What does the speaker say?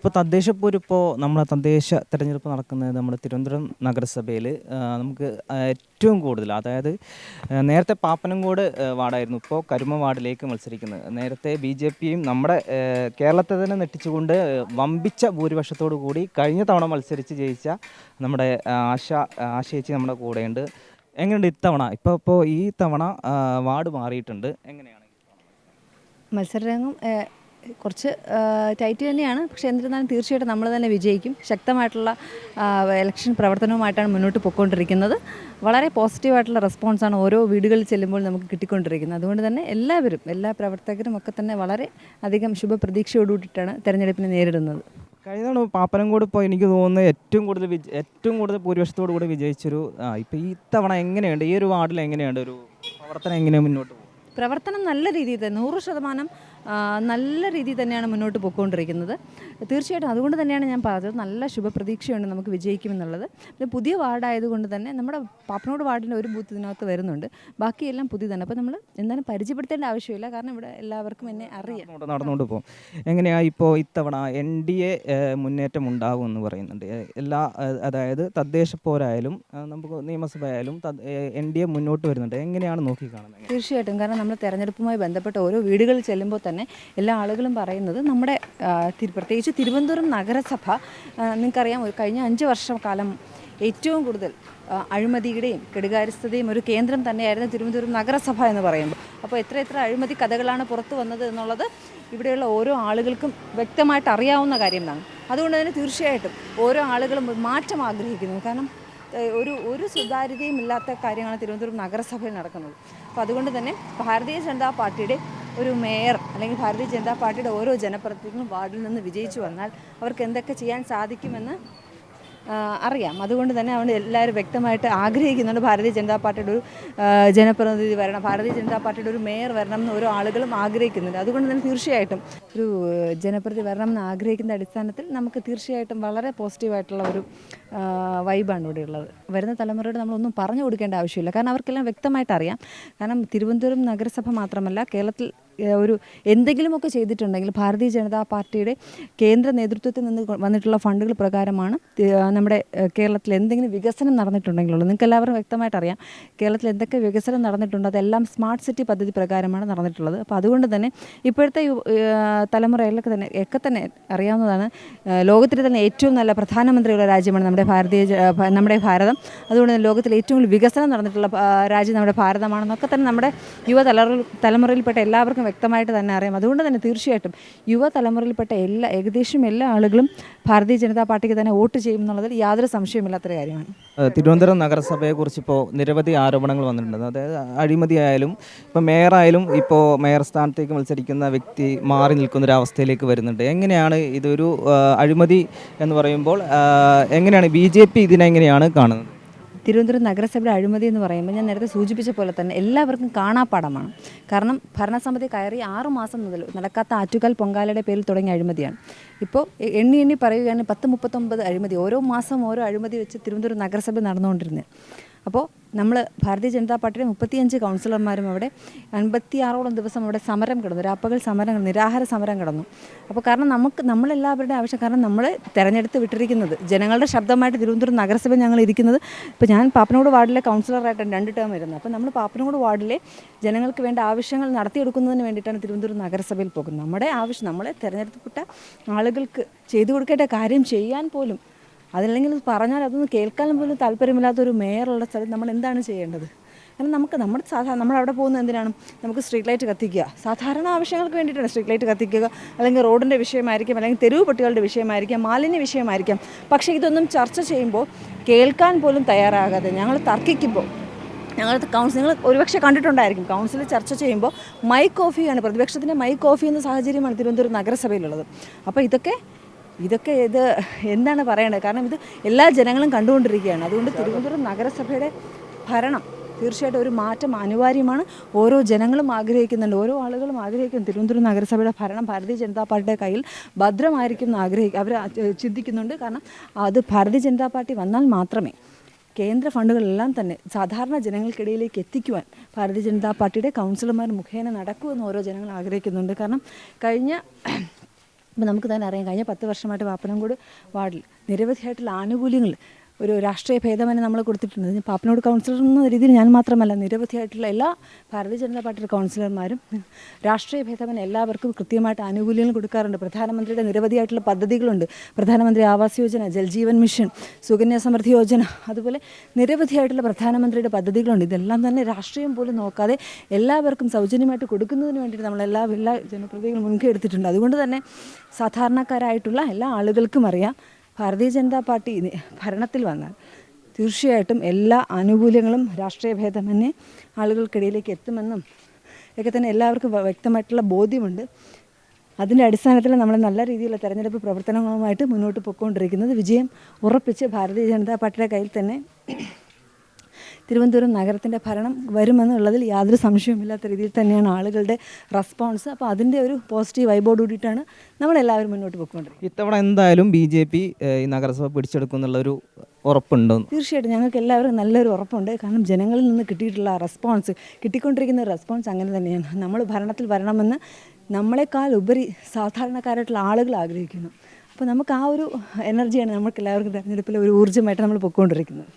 ഇപ്പോൾ തദ്ദേശ പൂരിപ്പോൾ നമ്മളെ തദ്ദേശ തെരഞ്ഞെടുപ്പ് നടക്കുന്നത് നമ്മുടെ തിരുവനന്തപുരം നഗരസഭയിൽ നമുക്ക് ഏറ്റവും കൂടുതൽ അതായത് നേരത്തെ പാപ്പനംകോട് വാർഡായിരുന്നു. ഇപ്പോൾ കരുമ വാർഡിലേക്ക് മത്സരിക്കുന്നത് നേരത്തെ ബി ജെ പിയും നമ്മുടെ കേരളത്തെ തന്നെ നെട്ടിച്ചുകൊണ്ട് വമ്പിച്ച ഭൂരിപക്ഷത്തോടു കൂടി കഴിഞ്ഞ തവണ മത്സരിച്ച് ജയിച്ച നമ്മുടെ ആശ ആശയേച്ചി നമ്മുടെ കൂടെയുണ്ട്. എങ്ങനെയുണ്ട് ഇത്തവണ? ഇപ്പോൾ ഇപ്പോൾ ഈ തവണ വാർഡ് മാറിയിട്ടുണ്ട്. എങ്ങനെയാണ് മത്സരരംഗം കുറച്ച് ടൈറ്റ് തന്നെയാണ്. പക്ഷെ എന്നിരുന്നാലും തീർച്ചയായിട്ടും നമ്മൾ തന്നെ വിജയിക്കും. ശക്തമായിട്ടുള്ള ഇലക്ഷൻ പ്രവർത്തനവുമായിട്ടാണ് മുന്നോട്ട് പോയിക്കൊണ്ടിരിക്കുന്നത്. വളരെ പോസിറ്റീവായിട്ടുള്ള റെസ്പോൺസാണ് ഓരോ വീടുകളിൽ ചെല്ലുമ്പോൾ നമുക്ക് കിട്ടിക്കൊണ്ടിരിക്കുന്നത്. അതുകൊണ്ട് തന്നെ എല്ലാവരും എല്ലാ പ്രവർത്തകരും ഒക്കെ തന്നെ വളരെ അധികം ശുഭപ്രതീക്ഷയോടുകൂടിയിട്ടാണ് തെരഞ്ഞെടുപ്പിനെ നേരിടുന്നത്. കഴിഞ്ഞ തവണ പാപ്പനംകോട് ഇപ്പോൾ എനിക്ക് തോന്നുന്നത് ഏറ്റവും കൂടുതൽ ഏറ്റവും കൂടുതൽ ഭൂരിപക്ഷത്തോടു കൂടി വിജയിച്ചൊരു ആ ഇപ്പോൾ ഈ തവണ എങ്ങനെയുണ്ട്? ഈ ഒരു വാർഡിൽ എങ്ങനെയുണ്ട്? ഒരു പ്രവർത്തനം എങ്ങനെയാണ് മുന്നോട്ട് പോകും? പ്രവർത്തനം നല്ല രീതിയിൽ തന്നെ. നൂറ് ശതമാനം നല്ല രീതിയിൽ തന്നെയാണ് മുന്നോട്ട് പോയിക്കൊണ്ടിരിക്കുന്നത്. തീർച്ചയായിട്ടും അതുകൊണ്ട് തന്നെയാണ് ഞാൻ പറഞ്ഞത് നല്ല ശുഭപ്രതീക്ഷയുണ്ട് നമുക്ക് വിജയിക്കുമെന്നുള്ളത് പിന്നെ പുതിയ വാർഡായതുകൊണ്ട് തന്നെ നമ്മുടെ പാപ്പനോട് വാർഡിന്റെ ഒരു ബൂത്ത് ഇതിനകത്ത് വരുന്നുണ്ട്. ബാക്കിയെല്ലാം പുതിയ തന്നെ അപ്പോൾ നമ്മൾ എന്തായാലും പരിചയപ്പെടുത്തേണ്ട ആവശ്യമില്ല. കാരണം ഇവിടെ എല്ലാവർക്കും എന്നെ അറിയാം. നടന്നുകൊണ്ട് നടന്നുകൊണ്ട് പോകും. എങ്ങനെയാണ് ഇപ്പോൾ ഇത്തവണ എൻ ഡി എ മുന്നേറ്റം ഉണ്ടാകും എന്ന് പറയുന്നുണ്ട്. എല്ലാ അതായത് തദ്ദേശ പോരായാലും നമുക്ക് നിയമസഭ ആയാലും എൻ ഡി എ മുന്നോട്ട് വരുന്നുണ്ട്. എങ്ങനെയാണ് നോക്കി കാണുന്നത് തീർച്ചയായിട്ടും. കാരണം നമ്മൾ തെരഞ്ഞെടുപ്പുമായി ബന്ധപ്പെട്ട ഓരോ വീടുകളിൽ ചെല്ലുമ്പോൾ തന്നെ എല്ലാ ആളുകളും പറയുന്നത് നമ്മുടെ പ്രത്യേകിച്ച് തിരുവനന്തപുരം നഗരസഭ നിങ്ങൾക്കറിയാം ഒരു കഴിഞ്ഞ അഞ്ച് വർഷം കാലം ഏറ്റവും കൂടുതൽ അഴിമതിയുടെയും കെടുകാര്യസ്ഥതയും ഒരു കേന്ദ്രം തന്നെയായിരുന്നു തിരുവനന്തപുരം നഗരസഭ എന്ന് പറയുമ്പോൾ. അപ്പോൾ എത്ര എത്ര അഴിമതി കഥകളാണ് പുറത്തു വന്നത് എന്നുള്ളത് ഇവിടെയുള്ള ഓരോ ആളുകൾക്കും വ്യക്തമായിട്ട് അറിയാവുന്ന കാര്യമാണ് അതുകൊണ്ട് തന്നെ തീർച്ചയായിട്ടും ഓരോ ആളുകളും മാറ്റം ആഗ്രഹിക്കുന്നു. കാരണം ഒരു ഒരു സുതാര്യതയും ഇല്ലാത്ത കാര്യങ്ങളാണ് തിരുവനന്തപുരം നഗരസഭയിൽ നടക്കുന്നത്. അപ്പോൾ അതുകൊണ്ട് തന്നെ ഭാരതീയ ജനതാ പാർട്ടിയുടെ ഒരു മേയർ അല്ലെങ്കിൽ ഭാരതീയ ജനതാ പാർട്ടിയുടെ ഓരോ ജനപ്രതിനിധികളും വാർഡിൽ നിന്ന് വിജയിച്ചു വന്നാൽ അവർക്ക് എന്തൊക്കെ ചെയ്യാൻ സാധിക്കുമെന്ന് അറിയാം. അതുകൊണ്ട് തന്നെ അവൻ എല്ലാവരും വ്യക്തമായിട്ട് ആഗ്രഹിക്കുന്നുണ്ട് ഭാരതീയ ജനതാ പാർട്ടിയുടെ ഒരു ജനപ്രതിനിധി വരണം ഭാരതീയ ജനതാ പാർട്ടിയുടെ ഒരു മേയർ വരണം എന്ന് ഓരോ ആളുകളും ആഗ്രഹിക്കുന്നുണ്ട്. അതുകൊണ്ട് തന്നെ തീർച്ചയായിട്ടും ഒരു ജനപ്രതി വരണം എന്ന് ആഗ്രഹിക്കുന്ന അടിസ്ഥാനത്തിൽ നമുക്ക് തീർച്ചയായിട്ടും വളരെ പോസിറ്റീവായിട്ടുള്ള ഒരു വൈബാണ് ഇവിടെ ഉള്ളത് വരുന്ന തലമുറയോട് നമ്മളൊന്നും പറഞ്ഞു കൊടുക്കേണ്ട ആവശ്യമില്ല. കാരണം അവർക്കെല്ലാം വ്യക്തമായിട്ട് അറിയാം കാരണം തിരുവനന്തപുരം നഗരസഭ മാത്രമല്ല കേരളത്തിൽ ഒരു എന്തെങ്കിലുമൊക്കെ ചെയ്തിട്ടുണ്ടെങ്കിൽ ഭാരതീയ ജനതാ പാർട്ടിയുടെ കേന്ദ്ര നേതൃത്വത്തിൽ നിന്ന് വന്നിട്ടുള്ള ഫണ്ടുകൾ പ്രകാരമാണ് നമ്മുടെ കേരളത്തിൽ എന്തെങ്കിലും വികസനം നടന്നിട്ടുണ്ടെങ്കിലുള്ളൂ നിങ്ങൾക്ക് എല്ലാവരും വ്യക്തമായിട്ട് അറിയാം കേരളത്തിൽ എന്തൊക്കെ വികസനം നടന്നിട്ടുണ്ട് അതെല്ലാം സ്മാർട്ട് സിറ്റി പദ്ധതി പ്രകാരമാണ് നടന്നിട്ടുള്ളത്. അപ്പോൾ അതുകൊണ്ട് തന്നെ ഇപ്പോഴത്തെ തലമുറയിലൊക്കെ തന്നെ ഒക്കെ തന്നെ അറിയാവുന്നതാണ് ലോകത്തിലെ തന്നെ ഏറ്റവും നല്ല പ്രധാനമന്ത്രിയുള്ള രാജ്യമാണ് നമ്മുടെ ഭാരതീയ ജ- നമ്മുടെ ഭാരതം. അതുകൊണ്ട് ലോകത്തിലെ ഏറ്റവും കൂടുതൽ വികസനം നടന്നിട്ടുള്ള രാജ്യം നമ്മുടെ ഭാരതമാണെന്നൊക്കെ തന്നെ നമ്മുടെ യുവതലമുറ തലമുറയിൽപ്പെട്ട എല്ലാവർക്കും വ്യക്തമായിട്ട് തന്നെ അറിയാം. അതുകൊണ്ട് തന്നെ തീർച്ചയായിട്ടും യുവതലമുറയിൽപ്പെട്ട എല്ലാ ഏകദേശം എല്ലാ ആളുകളും ഭാരതീയ ജനതാ പാർട്ടിക്ക് തന്നെ വോട്ട് ചെയ്യും എന്നുള്ളതിൽ യാതൊരു സംശയമില്ലാത്തൊരു കാര്യമാണ്. തിരുവനന്തപുരം നഗരസഭയെക്കുറിച്ച് ഇപ്പോൾ നിരവധി ആരോപണങ്ങൾ വന്നിട്ടുണ്ട്. അതായത് അഴിമതി ആയാലും ഇപ്പോൾ മേയറായാലും ഇപ്പോൾ മേയർ സ്ഥാനത്തേക്ക് മത്സരിക്കുന്ന വ്യക്തി മാറി നിൽക്കുന്ന ഒരു അവസ്ഥയിലേക്ക് വരുന്നുണ്ട്. എങ്ങനെയാണ് ഇതൊരു അഴിമതി എന്ന് പറയുമ്പോൾ എങ്ങനെയാണ് ബി ജെ പി ഇതിനെങ്ങനെയാണ് കാണുന്നത്? തിരുവനന്തപുരം നഗരസഭയുടെ അഴിമതി എന്ന് പറയുമ്പോൾ ഞാൻ നേരത്തെ സൂചിപ്പിച്ച പോലെ തന്നെ എല്ലാവർക്കും കാണാപ്പാടമാണ് കാരണം ഭരണസമിതി കയറി ആറു മാസം മുതൽ നടക്കാത്ത ആറ്റുകാൽ പൊങ്കാലയുടെ പേരിൽ തുടങ്ങിയ അഴിമതിയാണ്. ഇപ്പോൾ എണ്ണി എണ്ണി പറയുകയാണെങ്കിൽ പത്ത് മുപ്പത്തൊമ്പത് അഴിമതി ഓരോ മാസം ഓരോ അഴിമതി വെച്ച് തിരുവനന്തപുരം നഗരസഭ നടന്നുകൊണ്ടിരുന്നത്. അപ്പോൾ നമ്മൾ ഭാരതീയ ജനതാ പാർട്ടിയുടെ മുപ്പത്തിയഞ്ച് കൗൺസിലർമാരും അവിടെ അൻപത്തി ആറോളം ദിവസം അവിടെ സമരം കിടന്നു. രാപ്പകൽ സമരം നിരാഹാര സമരം കിടന്നു. അപ്പോൾ കാരണം നമുക്ക് നമ്മളെല്ലാവരുടെ ആവശ്യം കാരണം നമ്മൾ തിരഞ്ഞെടുത്ത് വിട്ടിരിക്കുന്നത്. ജനങ്ങളുടെ ശബ്ദമായിട്ട് തിരുവനന്തപുരം നഗരസഭ ഞങ്ങൾ ഇരിക്കുന്നത്. ഇപ്പോൾ ഞാൻ പാപ്പനോട് വാർഡിലെ കൗൺസിലറായിട്ടാണ് രണ്ട് ടേം വരുന്നത് അപ്പോൾ നമ്മൾ പാപ്പനോട് വാർഡിലെ ജനങ്ങൾക്ക് വേണ്ട ആവശ്യങ്ങൾ നടത്തിയെടുക്കുന്നതിന് വേണ്ടിയിട്ടാണ് തിരുവനന്തപുരം നഗരസഭയിൽ പോകുന്നത്. നമ്മുടെ ആവശ്യം നമ്മളെ തിരഞ്ഞെടുക്കപ്പെട്ട ആളുകൾക്ക് ചെയ്തു കൊടുക്കേണ്ട കാര്യം ചെയ്യാൻ പോലും അതല്ലെങ്കിൽ പറഞ്ഞാൽ അതൊന്നും കേൾക്കാൻ പോലും താല്പര്യമില്ലാത്ത ഒരു മേയറുള്ള സ്ഥലത്ത് നമ്മൾ എന്താണ് ചെയ്യേണ്ടത്? കാരണം നമുക്ക് നമ്മുടെ സാധാരണ നമ്മൾ അവിടെ പോകുന്നത് എന്തിനാണ്? നമുക്ക് സ്ട്രീറ്റ് ലൈറ്റ് കത്തിക്കുക. സാധാരണ ആവശ്യങ്ങൾക്ക് വേണ്ടിയിട്ടാണ് സ്ട്രീറ്റ് ലൈറ്റ് കത്തിക്കുക. അല്ലെങ്കിൽ റോഡിന്റെ വിഷയമായിരിക്കും അല്ലെങ്കിൽ തെരുവ് പട്ടികളുടെ വിഷയമായിരിക്കാം മാലിന്യ വിഷയമായിരിക്കാം. പക്ഷേ ഇതൊന്നും ചർച്ച ചെയ്യുമ്പോൾ കേൾക്കാൻ പോലും തയ്യാറാകാതെ ഞങ്ങൾ തർക്കിക്കുമ്പോൾ ഞങ്ങൾ കൗൺസിൽ നിങ്ങൾ ഒരുപക്ഷെ കണ്ടിട്ടുണ്ടായിരിക്കും കൗൺസിൽ ചർച്ച ചെയ്യുമ്പോൾ മൈക്ക് ഓഫ് ചെയ്യാണ് പ്രതിപക്ഷത്തിന്റെ മൈക്ക് ഓഫ് ചെയ്യുന്ന സാഹചര്യമാണ് തിരുവനന്തപുരം നഗരസഭയിലുള്ളത്. അപ്പോൾ ഇതൊക്കെ ഇതൊക്കെ ഇത് എന്താണ് പറയേണ്ടത് കാരണം ഇത് എല്ലാ ജനങ്ങളും കണ്ടുകൊണ്ടിരിക്കുകയാണ്. അതുകൊണ്ട് തിരുവനന്തപുരം നഗരസഭയുടെ ഭരണം തീർച്ചയായിട്ടും ഒരു മാറ്റം അനിവാര്യമാണ്. ഓരോ ജനങ്ങളും ആഗ്രഹിക്കുന്നുണ്ട്. ഓരോ ആളുകളും ആഗ്രഹിക്കുന്നു തിരുവനന്തപുരം നഗരസഭയുടെ ഭരണം ഭാരതീയ ജനതാ പാർട്ടിയുടെ കയ്യിൽ ഭദ്രമായിരിക്കും ആഗ്രഹിക്കും അവർ ചിന്തിക്കുന്നുണ്ട്. കാരണം അത് ഭാരതീയ ജനതാ പാർട്ടി വന്നാൽ മാത്രമേ കേന്ദ്ര ഫണ്ടുകളെല്ലാം തന്നെ സാധാരണ ജനങ്ങൾക്കിടയിലേക്ക് എത്തിക്കുവാൻ ഭാരതീയ ജനതാ പാർട്ടിയുടെ കൗൺസിലർമാർ മുഖേന നടക്കുമെന്ന് ഓരോ ജനങ്ങൾ ആഗ്രഹിക്കുന്നുണ്ട്. കാരണം കഴിഞ്ഞ അപ്പോൾ നമുക്ക് തന്നെ അറിയാം കഴിഞ്ഞ പത്ത് വർഷമായിട്ട് വാപ്പനംകൂട് വാർഡിൽ നിരവധിയായിട്ടുള്ള ആനുകൂല്യങ്ങൾ ഒരു രാഷ്ട്രീയ ഭേദമെന്നെ നമ്മൾ കൊടുത്തിട്ടുണ്ട്. പാപ്പനോട് കൗൺസിലർ എന്ന രീതിയിൽ ഞാൻ മാത്രമല്ല നിരവധിയായിട്ടുള്ള എല്ലാ ഭാരതീയ ജനതാ പാർട്ടിയുടെ കൗൺസിലർമാരും രാഷ്ട്രീയ ഭേദമന എല്ലാവർക്കും കൃത്യമായിട്ട് ആനുകൂല്യങ്ങൾ കൊടുക്കാറുണ്ട്. പ്രധാനമന്ത്രിയുടെ നിരവധിയായിട്ടുള്ള പദ്ധതികളുണ്ട്. പ്രധാനമന്ത്രി ആവാസ് യോജന ജൽജീവൻ മിഷൻ സുകന്യ സമൃദ്ധി യോജന അതുപോലെ നിരവധിയായിട്ടുള്ള പ്രധാനമന്ത്രിയുടെ പദ്ധതികളുണ്ട്. ഇതെല്ലാം തന്നെ രാഷ്ട്രീയം പോലും നോക്കാതെ എല്ലാവർക്കും സൗജന്യമായിട്ട് കൊടുക്കുന്നതിന് വേണ്ടിയിട്ട് നമ്മൾ എല്ലാ എല്ലാ ജനപ്രതിനിധികളും മുൻകൈ എടുത്തിട്ടുണ്ട്. അതുകൊണ്ട് തന്നെ സാധാരണക്കാരായിട്ടുള്ള എല്ലാ ആളുകൾക്കും അറിയാം ഭാരതീയ ജനതാ പാർട്ടി ഭരണത്തിൽ വന്നാൽ തീർച്ചയായിട്ടും എല്ലാ ആനുകൂല്യങ്ങളും രാഷ്ട്രീയ ഭേദമന്യേ ആളുകൾക്കിടയിലേക്ക് എത്തുമെന്നും ഒക്കെ തന്നെ എല്ലാവർക്കും വ്യക്തമായിട്ടുള്ള ബോധ്യമുണ്ട്. അതിന്റെ അടിസ്ഥാനത്തിൽ നമ്മൾ നല്ല രീതിയിലുള്ള തെരഞ്ഞെടുപ്പ് പ്രവർത്തനങ്ങളുമായിട്ട് മുന്നോട്ട് പോയിക്കൊണ്ടിരിക്കുന്നത് വിജയം ഉറപ്പിച്ച് ഭാരതീയ ജനതാ പാർട്ടിയുടെ കയ്യിൽ തന്നെ തിരുവനന്തപുരം നഗരത്തിന്റെ ഭരണം വരുമെന്നുള്ളതിൽ യാതൊരു സംശയവുമില്ലാത്ത രീതിയിൽ തന്നെയാണ് ആളുകളുടെ റെസ്പോൺസ് അപ്പോൾ അതിന്റെ ഒരു പോസിറ്റീവ് വൈബോട് കൂടിയിട്ടാണ് നമ്മളെല്ലാവരും മുന്നോട്ട് പോയിക്കൊണ്ടിരിക്കുന്നത്. ഇത്തവണ എന്തായാലും ബി ജെ പി ഈ നഗരസഭ പിടിച്ചെടുക്കും എന്നുള്ളൊരു ഉറപ്പുണ്ടോ. തീർച്ചയായിട്ടും ഞങ്ങൾക്ക് എല്ലാവരും നല്ലൊരു ഉറപ്പുണ്ട്. കാരണം ജനങ്ങളിൽ നിന്ന് കിട്ടിയിട്ടുള്ള റെസ്പോൺസ് കിട്ടിക്കൊണ്ടിരിക്കുന്ന റെസ്പോൺസ് അങ്ങനെ തന്നെയാണ്. നമ്മൾ ഭരണത്തിൽ വരണമെന്ന് നമ്മളെക്കാൾ ഉപരി സാധാരണക്കാരായിട്ടുള്ള ആളുകൾ ആഗ്രഹിക്കുന്നു. അപ്പോൾ നമുക്ക് ആ ഒരു എനർജിയാണ് നമുക്ക് എല്ലാവർക്കും തെരഞ്ഞെടുപ്പിലെ ഒരു ഊർജമായിട്ട് നമ്മൾ പൊയ്ക്കൊണ്ടിരിക്കുന്നത്.